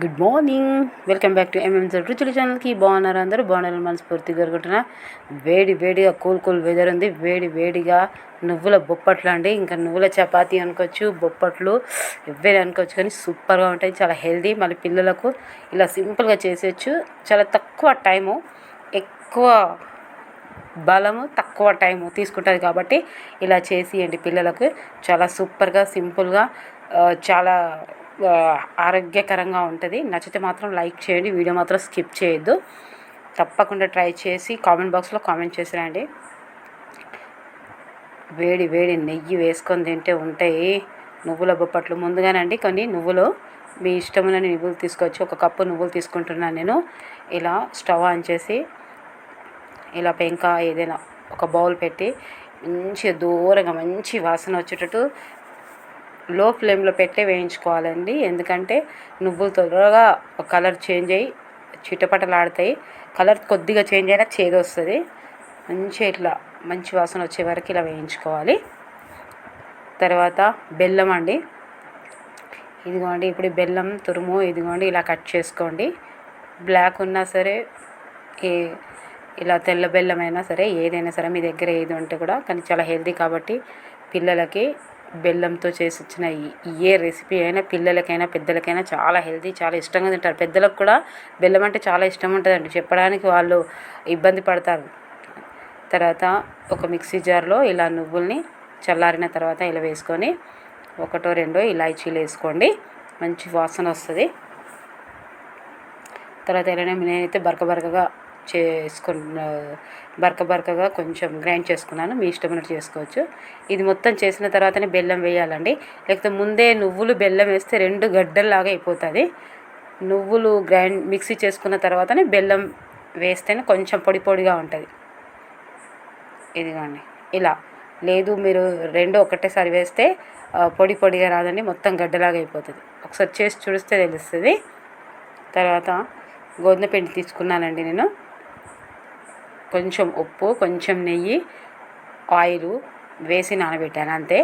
Good morning welcome back to MMZ రుచుల ఛానల్కి బాగున్నారు అందరూ? బాగున్నారు మనస్ఫూర్తిగా కోరుకుంటున్నా. వేడి వేడిగా కూల్ కూల్ వెదర్ ఉంది. వేడి వేడిగా నువ్వుల బొప్పట్లు అండి. ఇంకా నువ్వుల చపాతీ అనుకోవచ్చు బొప్పట్లు ఎవ్వరు అనుకోవచ్చు కానీ సూపర్గా ఉంటాయి. చాలా హెల్దీ. మళ్ళీ పిల్లలకు ఇలా సింపుల్గా చేసేయచ్చు. చాలా తక్కువ టైము ఎక్కువ బలము తక్కువ టైము తీసుకుంటుంది కాబట్టి ఇలా చేసియండి పిల్లలకు. చాలా సూపర్గా సింపుల్గా చాలా ఆరోగ్యకరంగా ఉంటుంది. నచ్చితే మాత్రం లైక్ చేయండి. వీడియో మాత్రం స్కిప్ చేయొద్దు. తప్పకుండా ట్రై చేసి కామెంట్ బాక్స్లో కామెంట్ చేసిరండి. వేడి వేడి నెయ్యి వేసుకొని తింటే ఉంటాయి. నువ్వుల బొప్పట్లు ముందుగానండి కొన్ని నువ్వులు మీ ఇష్టములని నువ్వులు తీసుకోవచ్చు. ఒక కప్పు నువ్వులు తీసుకుంటున్నాను నేను. ఇలా స్టవ్ ఆన్ చేసి ఇలా పెంక ఏదైనా ఒక బౌల్ పెట్టి మంచిగా దూరంగా మంచి వాసన వచ్చేటట్టు లో ఫ్లేమ్లో పెట్టే వేయించుకోవాలండి. ఎందుకంటే నువ్వులు త్వరగా కలర్ చేంజ్ అయ్యి చిటపటలాడతాయి. కలర్ కొద్దిగా చేంజ్ అయినా చేదు వస్తుంది. మంచిగా ఇట్లా మంచి వాసన వచ్చే వరకు ఇలా వేయించుకోవాలి. తర్వాత బెల్లం అండి. ఇదిగోండి ఇప్పుడు బెల్లం తురుము ఇదిగోండి ఇలా కట్ చేసుకోండి. బ్లాక్ ఉన్నా సరే ఏ ఇలా తెల్ల బెల్లం అయినా సరే ఏదైనా సరే మీ దగ్గర ఏది ఉంటే కూడా కానీ చాలా హెల్తీ కాబట్టి పిల్లలకి బెల్లంతో చేసి ఇచ్చిన ఏ రెసిపీ అయినా పిల్లలకైనా పెద్దలకైనా చాలా హెల్తీ చాలా ఇష్టంగా తింటారు. పెద్దలకు కూడా బెల్లం అంటే చాలా ఇష్టం ఉంటుందండి. చెప్పడానికి వాళ్ళు ఇబ్బంది పడతారు. తర్వాత ఒక మిక్సీ జార్లో ఇలా నువ్వుల్ని చల్లారిన తర్వాత ఇలా వేసుకొని ఒకటో రెండో ఇలాచీలు వేసుకోండి. మంచి వాసన వస్తుంది. తర్వాత ఎలానే నేనైతే బరక బరకగా చేసుకున్న బరక బరకగా కొంచెం గ్రైండ్ చేసుకున్నాను. మీ ఇష్టమైనట్టు చేసుకోవచ్చు. ఇది మొత్తం చేసిన తర్వాతనే బెల్లం వేయాలండి. లేకపోతే ముందే నువ్వులు బెల్లం వేస్తే రెండు గడ్డల్లాగా అయిపోతుంది. నువ్వులు గ్రైండ్ మిక్సీ చేసుకున్న తర్వాతనే బెల్లం వేస్తేనే కొంచెం పొడి పొడిగా ఉంటుంది. ఇదిగోండి. ఇలా. లేదు మీరు రెండు ఒకటేసారి వేస్తే పొడి పొడిగా రాదండి. మొత్తం గడ్డలాగా అయిపోతుంది. ఒకసారి చేసి చూస్తే తెలుస్తుంది. తర్వాత గోధుమ పిండి తీసుకున్నానండి నేను. కొంచెం ఉప్పు కొంచెం నెయ్యి ఆయిల్ వేసి నానబెట్టాను అంతే.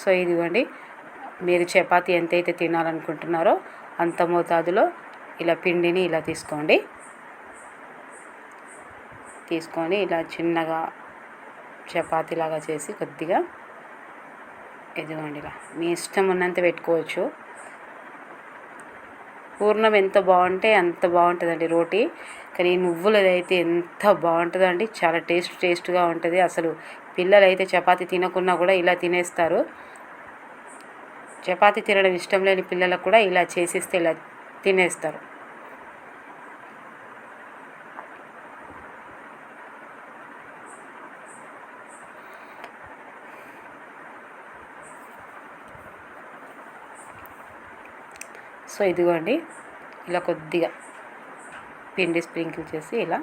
సో ఇదిగోండి. మీరు చపాతి ఎంతైతే తినాలనుకుంటున్నారో అంత మోతాదులో ఇలా పిండిని ఇలా తీసుకోండి. తీసుకొని ఇలా చిన్నగా చపాతీలాగా చేసి కొద్దిగా ఇదిగోండి ఇలా. మీ ఇష్టం ఉన్నంత పెట్టుకోవచ్చు. పూర్ణం ఎంత బాగుంటే అంత బాగుంటుందండి రోటీ. కానీ నువ్వులు నువ్వులది అయితే ఎంత బాగుంటుందండి. చాలా టేస్ట్ టేస్ట్గా ఉంటుంది. అసలు పిల్లలు అయితే చపాతీ తినకున్నా కూడా ఇలా తినేస్తారు. చపాతీ తినడం ఇష్టం లేని పిల్లలకు కూడా ఇలా చేసిస్తే ఇలా తినేస్తారు. సో ఇదిగోండి ఇలా కొద్దిగా పిండి స్ప్రింకిల్ చేసి ఇలా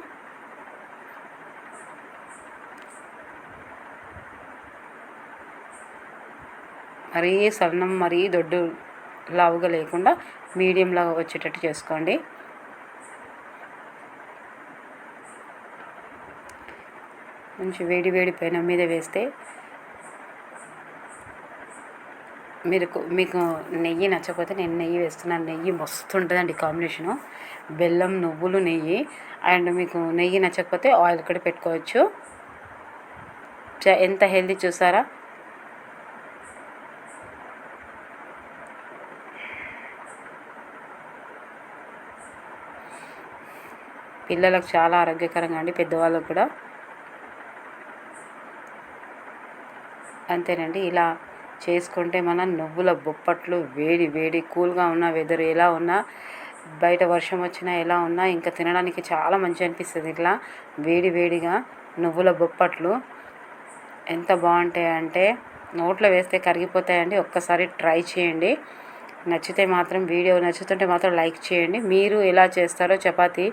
మరీ సన్నం మరీ దొడ్డు లావుగా లేకుండా మీడియం లాగా వచ్చేటట్టు చేసుకోండి. మంచి వేడి వేడి పైన మీద వేస్తే మీరు మీకు నెయ్యి నచ్చకపోతే నేను నెయ్యి వేస్తున్నాను నెయ్యి మస్తు ఉంటుందండి కాంబినేషను. బెల్లం నువ్వులు నెయ్యి అండ్ మీకు నెయ్యి నచ్చకపోతే ఆయిల్ కూడా పెట్టుకోవచ్చు. చ- ఎంత హెల్దీ చూసారా? పిల్లలకు చాలా ఆరోగ్యకరంగా అండి పెద్దవాళ్ళకు కూడా. అంతేనండి ఇలా చేసుకుంటే మన నువ్వుల బొప్పట్లు వేడి వేడి కూల్గా ఉన్న వెదర్ ఎలా ఉన్నా బయట వర్షం వచ్చినా ఎలా ఉన్నా ఇంకా తినడానికి చాలా మంచి అనిపిస్తుంది. ఇట్లా వేడి వేడిగా నువ్వుల బొప్పట్లు ఎంత బాగుంటాయంటే నోట్లో వేస్తే కరిగిపోతాయండి. ఒక్కసారి ట్రై చేయండి. నచ్చితే మాత్రం వీడియో నచ్చుతుంటే మాత్రం లైక్ చేయండి. మీరు ఎలా చేస్తారో చపాతీ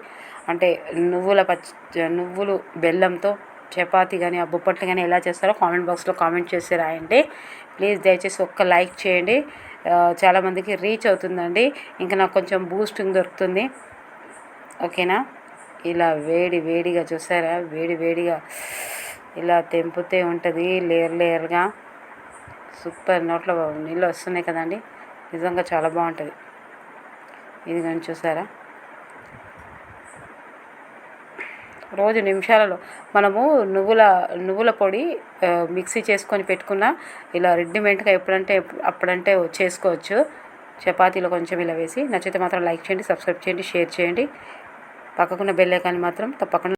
అంటే నువ్వుల పచ్చ నువ్వులు బెల్లంతో చపాతి కానీ ఆ బొప్పట్లు కానీ ఎలా చేస్తారో కామెంట్ బాక్స్లో కామెంట్ చేసి రాయండి. ప్లీజ్ దయచేసి ఒక్క లైక్ చేయండి. చాలామందికి రీచ్ అవుతుందండి. ఇంకా నాకు కొంచెం బూస్టింగ్ దొరుకుతుంది. ఓకేనా? ఇలా వేడి వేడిగా చూసారా? వేడి వేడిగా ఇలా తెంపుతే ఉంటుంది లేయర్ లేయర్గా. సూపర్ నోట్లో నీళ్ళు వస్తున్నాయి కదండి. నిజంగా చాలా బాగుంటుంది. ఇది కానీ చూసారా? రోజు నిమిషాలలో మనము నువ్వుల నువ్వుల పొడి మిక్సీ చేసుకొని పెట్టుకున్న ఇలా రెడీమేడ్గా ఎప్పుడంటే అప్పుడంటే చేసుకోవచ్చు. చపాతీలో కొంచెం ఇలా వేసి నచ్చితే మాత్రం లైక్ చేయండి సబ్స్క్రైబ్ చేయండి షేర్ చేయండి. పక్కకున్న బెల్ ఐకాన్ని మాత్రం తప్పకుండా